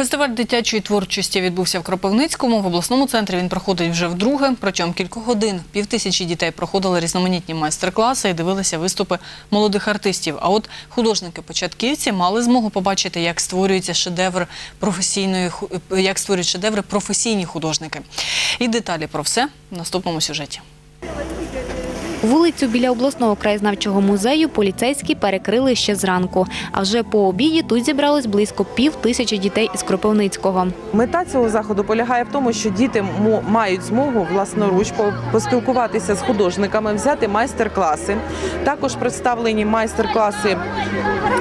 Фестиваль дитячої творчості відбувся в Кропивницькому. В обласному центрі він проходить вже вдруге. Протягом кількох годин півтисячі дітей проходили різноманітні майстер-класи і дивилися виступи молодих артистів. А от художники-початківці мали змогу побачити, як створюється шедевр професійної як створюють шедеври професійні художники. І деталі про все в наступному сюжеті. Вулицю біля обласного краєзнавчого музею поліцейські перекрили ще зранку. А вже по обіді тут зібралось близько пів тисячі дітей із Кропивницького. Мета цього заходу полягає в тому, що діти мають змогу власноруч поспілкуватися з художниками, взяти майстер-класи. Також представлені майстер-класи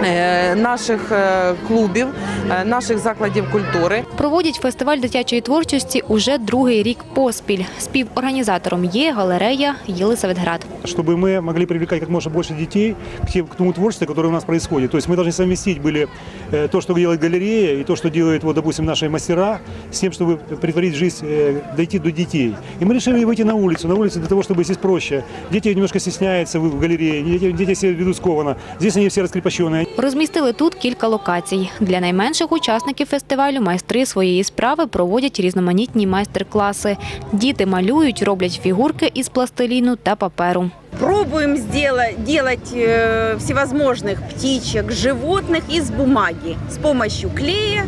е, наших е, клубів, е, наших закладів культури. Проводять фестиваль дитячої творчості уже другий рік поспіль. Співорганізатором є галерея Єлисаветград чтобы мы могли привлекать как можно больше детей к, тем- к тому творчеству, которое у нас происходит. То есть мы должны совместить были э, то, что делает галерея, и то, что делают, вот, допустим, наши мастера, с тем, чтобы притворить в жизнь, э, дойти до детей. И мы решили выйти на улицу, на улицу для того, чтобы здесь проще. Дети немножко стесняются в в галерее, дети, дети себя ведут скованно. Здесь они все раскрепощенные. Розмістили тут кілька локацій. Для найменших учасників фестивалю майстри своєї справи проводять різноманітні майстер-класи. Діти малюють, роблять фігурки із пластиліну та паперу. Пробуем сделать, делать э, всевозможных птичек, животных из бумаги с помощью клея,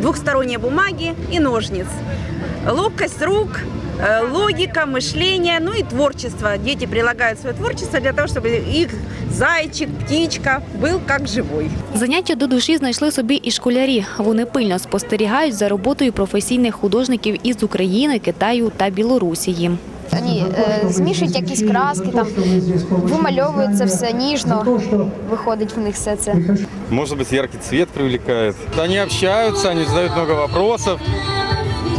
двухсторонней бумаги и ножниц. Ловкость рук, э, логика, мышление, ну и творчество. Дети прилагают свое творчество для того, чтобы их зайчик, птичка был как живой. Заняття до душі знайшли собі і школярі. Вони пильно спостерігають за роботою професійних художників із України, Китаю та Білорусії. Вони е, змішують якісь краски, там вимальовують це все ніжно, виходить в них все це. Може бути, яркий цвет привлікає. Вони общаються, вони задають много вопросов,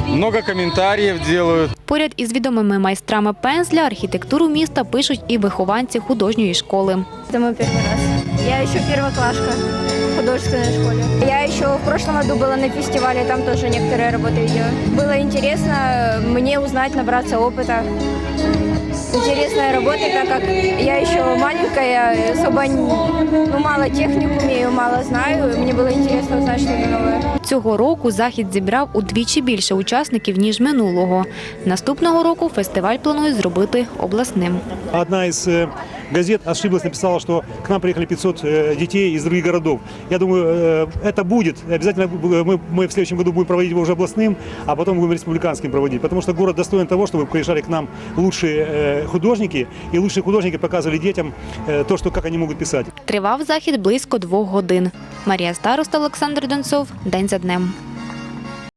много комментариев делают. Поряд із відомими майстрами пензля архітектуру міста пишуть і вихованці художньої школи. Это мой первый раз. Я еще первоклашка в художественной школе. Я еще в прошлом году была на фестивале, там тоже некоторые работы видела. Было интересно мне узнать, набраться опыта. Интересная работа, так как я еще маленькая, особо ну, мало техник умею, мало знаю. и Мне было интересно узнать что-то новое. Цього року захід зібрав удвічі більше учасників, ніж минулого. Наступного року фестиваль планують зробити обласним. Одна из э, газет ошиблась, написала, что к нам приехали 500 э, детей из других городов. Я думаю, э, это будет. Обязательно б- мы, мы в следующем году будем проводить его уже областным, а потом будем республиканским проводить. Потому что город достоин того, чтобы приезжали к нам лучшие э, художники, и лучшие художники показывали детям э, то, что, как они могут писать. Тривав захід близько двох годин. Марія Староста, Олександр Донцов. День за днем.